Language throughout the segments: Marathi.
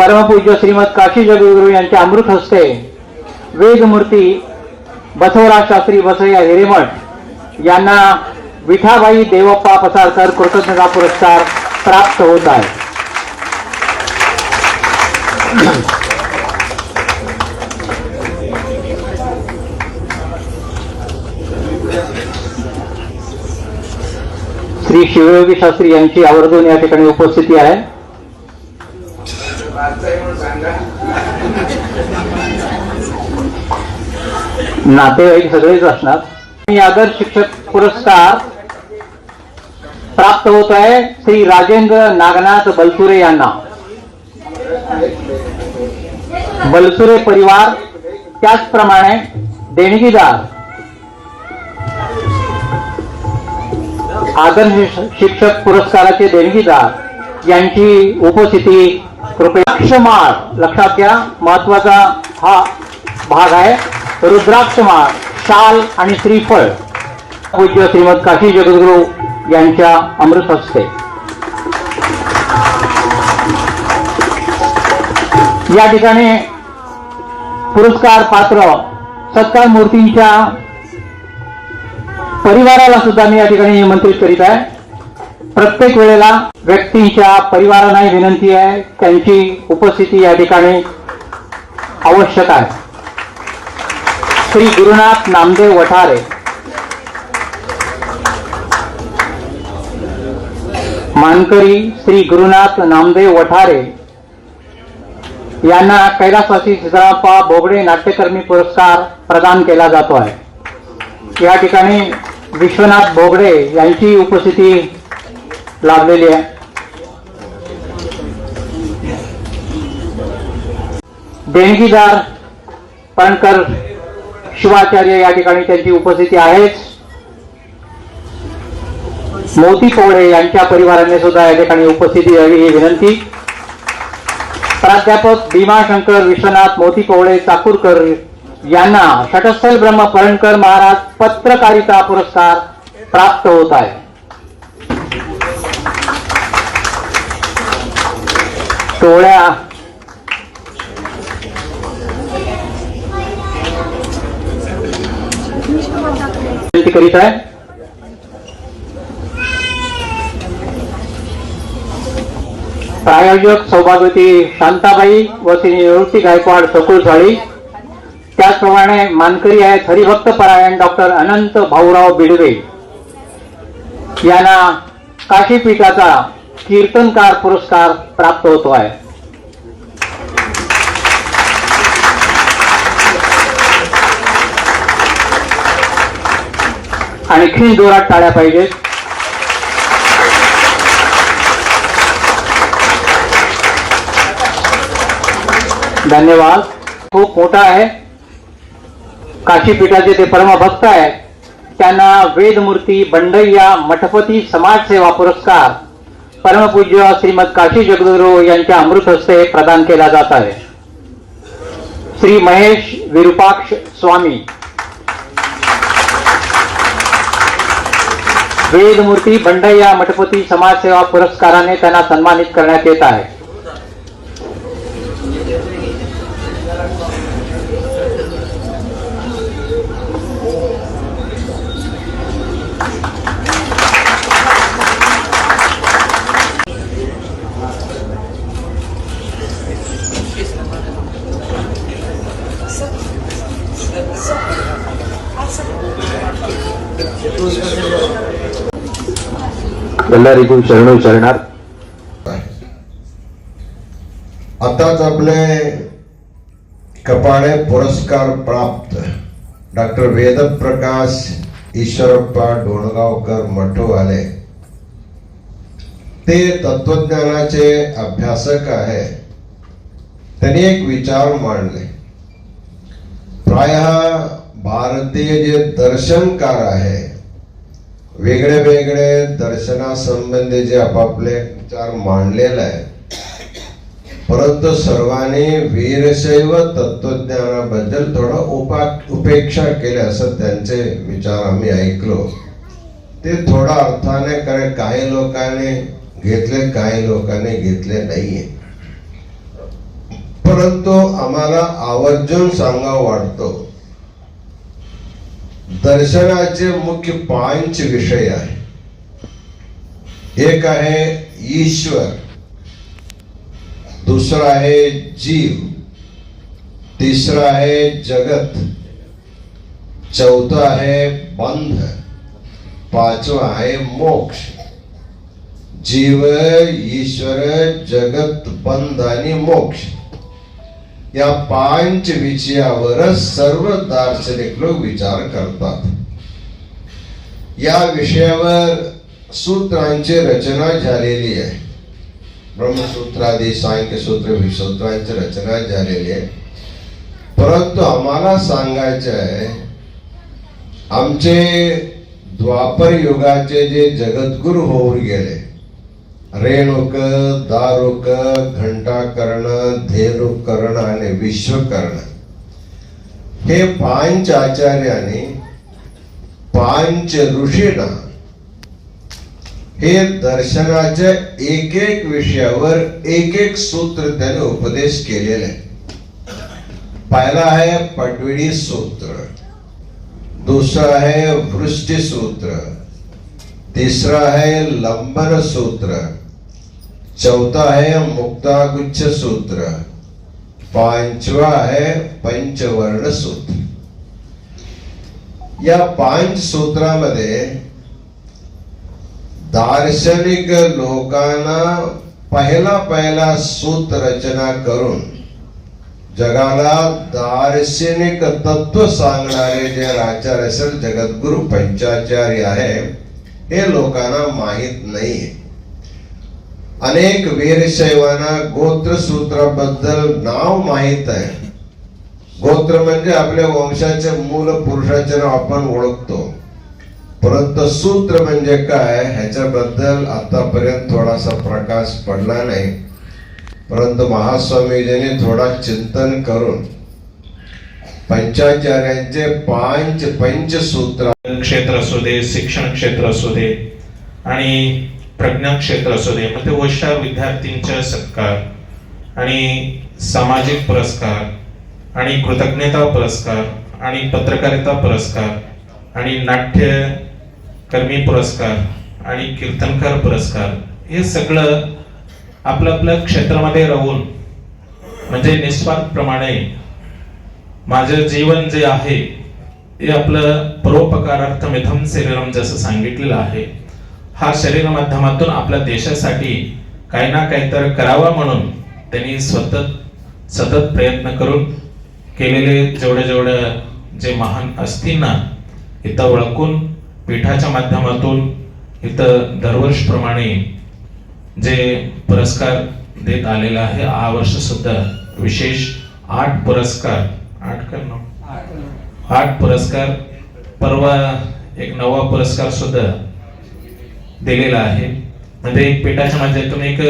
परमपूज्य श्रीमद काशी जगद्गुरू यांच्या अमृत हस्ते वेदमूर्ती बसवराज शास्त्री बसय्या हिरेमठ यांना विठाबाई देवप्पा पसारकर कृतज्ञता पुरस्कार प्राप्त होत आहे. श्री शिवयोगी शास्त्री यांची आवर्जून या ठिकाणी उपस्थिती आहे. नातेवाईक सगळेच असणार. मी आदर्श शिक्षक पुरस्कार प्राप्त होत आहे श्री राजेंद्र नागनाथ बलसुरे यांना. बलसुरे परिवार त्याचप्रमाणे देणगीदार. आदर्श शिक्षक पुरस्काराचे देणगीदार यांची उपस्थिती रुद्राक्ष माळ लक्षात घ्या महत्त्वाचा हा भाग आहे. रुद्राक्ष माळ शाल आणि श्रीफळ. पूज्य श्रीमद काशी जगद्गुरू यांच्या अमृत हस्ते. या ठिकाणी पुरस्कार पात्र सत्कार मूर्तींच्या परिवाराला सुद्धा मी या ठिकाणी निमंत्रित करीत आहे. प्रत्येक वेळेला व्यक्तींच्या परिवारांनाही विनंती आहे त्यांची उपस्थिती या ठिकाणी आवश्यक आहे. श्री गुरुनाथ नामदेव वठारे. मानकरी श्री गुरुनाथ नामदेव वठारे यांना कैलासवासी सिद्धराप्पा बोबडे नाट्यकर्मी पुरस्कार प्रदान केला जातो आहे. या ठिकाणी विश्वनाथ बोगडे यांची उपस्थिती लाभलेली आहे. देणगीदार पणकर शिवाचार्य या ठिकाणी त्यांची उपस्थिती आहेच. मोती पोवळे यांच्या परिवाराने सुद्धा या ठिकाणी उपस्थिती द्यावी ही विनंती. प्राध्यापक भीमाशंकर विश्वनाथ मोती पोवळे चाकूरकर यांना षटस्थल ब्रह्म परणकर महाराज पत्रकारिता पुरस्कार प्राप्त होत आहे. टोळ्या करीत आहे? प्रायोजक सौभागवती शांताबाई व श्री निवृत्ती गायकवाड सकुल त्याचप्रमाणे मानकरी आहेत हरिभक्त परायण डॉक्टर अनंत भाऊराव बिडवे. यांना काशीपीठाचा कीर्तनकार पुरस्कार प्राप्त होतो आहे. आणखी जोरात टाळ्या पाहिजेत धन्यवाद. खूप मोठा आहे. काशीपीठाचे ते परमभक्त आहे. त्यांना वेदमूर्ती बंडय्या मठपती समाजसेवा पुरस्कार परमपूज्य श्रीमद काशी जगद्गुरू यांच्या अमृत हस्ते प्रदान केला जात आहे. श्री महेश विरूपाक्ष स्वामी. वेदमूर्ती बंडय्या मठपती समाजसेवा पुरस्काराने त्यांना सन्मानित करण्यात येत आहे. बल्लारीकून शरण विचारणार. आताच आपले कपाळे पुरस्कार प्राप्त. डॉक्टर वेदप्रकाश ईश्वरप्पा डोणगावकर मठोवाले ते तत्वज्ञानाचे अभ्यासक आहे. त्यांनी एक विचार मांडले. प्राय भारतीय जे दर्शनकार आहे वेगळे वेगळे दर्शनासंबंधी जे आपापले विचार मांडलेले आहे परंतु सर्वांनी वीरशैव तत्वज्ञानाबद्दल थोडं उपा उपेक्षा केली असं त्यांचे विचार आम्ही ऐकलो. ते थोडा अर्थाने कारण काही लोकांनी घेतले काही लोकांनी घेतले नाहीये. परंतु आम्हाला आवर्जून सांगावं वाटतो दर्शनाचे मुख्य पाच विषय आहे. एक आहे ईश्वर. दुसरा आहे जीव. तिसरा आहे जगत. चौथा आहे बंध. पाचवा आहे मोक्ष. जीव ईश्वर जगत बंध आणि मोक्ष. या पांच विषयावरच सर्व दार्शनिक लोक विचार करतात. या विषयावर सूत्रांची रचना झालेली आहे. ब्रह्मसूत्रादी सांख्य सूत्र सूत्रांची रचना झालेली आहे. परंतु आम्हाला सांगायचं आहे आमचे द्वापर युगाचे जे जगद्गुरु होऊन गेले रेणुक दारुक घंटाकर्ण धेनुकर्ण आणि विश्वकर्ण. हे पांच आचार्याने पांच ऋषींना हे दर्शनाच्या एक एक विषयावर एक एक सूत्र त्याने उपदेश केलेले. आहे पहिला आहे पटविडी सूत्र. दूसरा है वृष्टि सूत्र. तीसरा है लंबन सूत्र. चौथा है मुक्तागुच्छ सूत्र। पांचवा है पंचवर्ण सूत्र। या पांच सूत्रामध्ये दार्शनिक लोकांना पहिला पहिला सूत्र रचना करून जगाला दार्शनिक तत्व सांगणारे जे आचार्य असेल जगद्गुरु पंचाचार्य आहे हे लोकांना माहीत नाहीये. अनेक वीरशैवांना गोत्र सूत्राबद्दल नाव माहीत आहे. गोत्र म्हणजे आपल्या वंशाचे मूल पुरुषाचे नाव आपण ओळखतो. परंतु सूत्र म्हणजे काय ह्याच्याबद्दल आतापर्यंत थोडासा प्रकाश पडला नाही. परंतु महास्वामीजींनी थोडा चिंतन करून पंचाचार्यांचे पांच पंचसूत्र क्षेत्र असू दे शिक्षण क्षेत्र असू दे आणि प्रज्ञा क्षेत्र असू दे मग ते हुशार विद्यार्थींचे सत्कार आणि सामाजिक पुरस्कार आणि कृतज्ञता पुरस्कार आणि पत्रकारिता पुरस्कार आणि नाट्य कर्मी पुरस्कार आणि कीर्तनकार पुरस्कार हे सगळं आपलं आपलं क्षेत्रामध्ये राहून म्हणजे निस्वार्थप्रमाणे माझं जीवन जे आहे ते आपलं परोपकारार्थ मिथम शरीरम जसं सांगितलेलं आहे हा शरीर माध्यमातून आपल्या देशासाठी काही ना काही तर करावा म्हणून त्यांनी सतत सतत प्रयत्न करून केलेले जेवढे जेवढे जे महान असतील ना इथं ओळखून पीठाच्या माध्यमातून इथं दरवर्षप्रमाणे जे पुरस्कार देत आलेला आहे हा वर्ष सुद्धा विशेष आठ पुरस्कार आठ का नऊ? आठ. पुरस्कार परवा एक नवा पुरस्कार सुद्धा दिलेला आहे. म्हणजे एक पेटाच्या माध्यमातून एक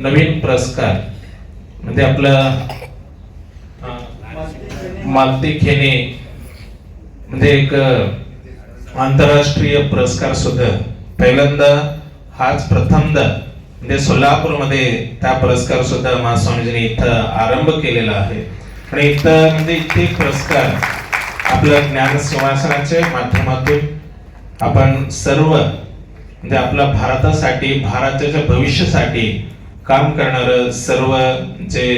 नवीन पुरस्कार म्हणजे आपलं मालती खेने म्हणजे एक आंतरराष्ट्रीय पुरस्कार सुद्धा. पहिल्यांदा हाच प्रथमदा म्हणजे सोलापूरमध्ये त्या पुरस्कार सुद्धा महास्वामीजींनी इथं आरंभ केलेला आहे. आणि इथं म्हणजे इथे पुरस्कार आपल्या ज्ञान सिंहासनाच्या माध्यमातून आपण सर्व ते आपल्या भारतासाठी भारताच्या भविष्यासाठी काम करणार सर्व जे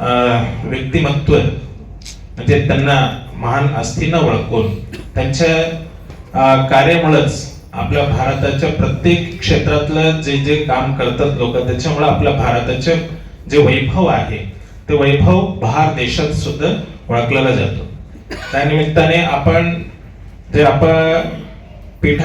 व्यक्तिमत्व म्हणजे त्यांना महान अस्थिनं ओळखून त्यांच्या कार्यामुळेच आपल्या भारताच्या प्रत्येक क्षेत्रातलं जे जे काम करतात लोक त्याच्यामुळे आपल्या भारताचे जे वैभव आहे ते वैभव बाहेर देशात सुद्धा ओळखलेला जातो. त्या निमित्ताने आपण जे आपण पीठा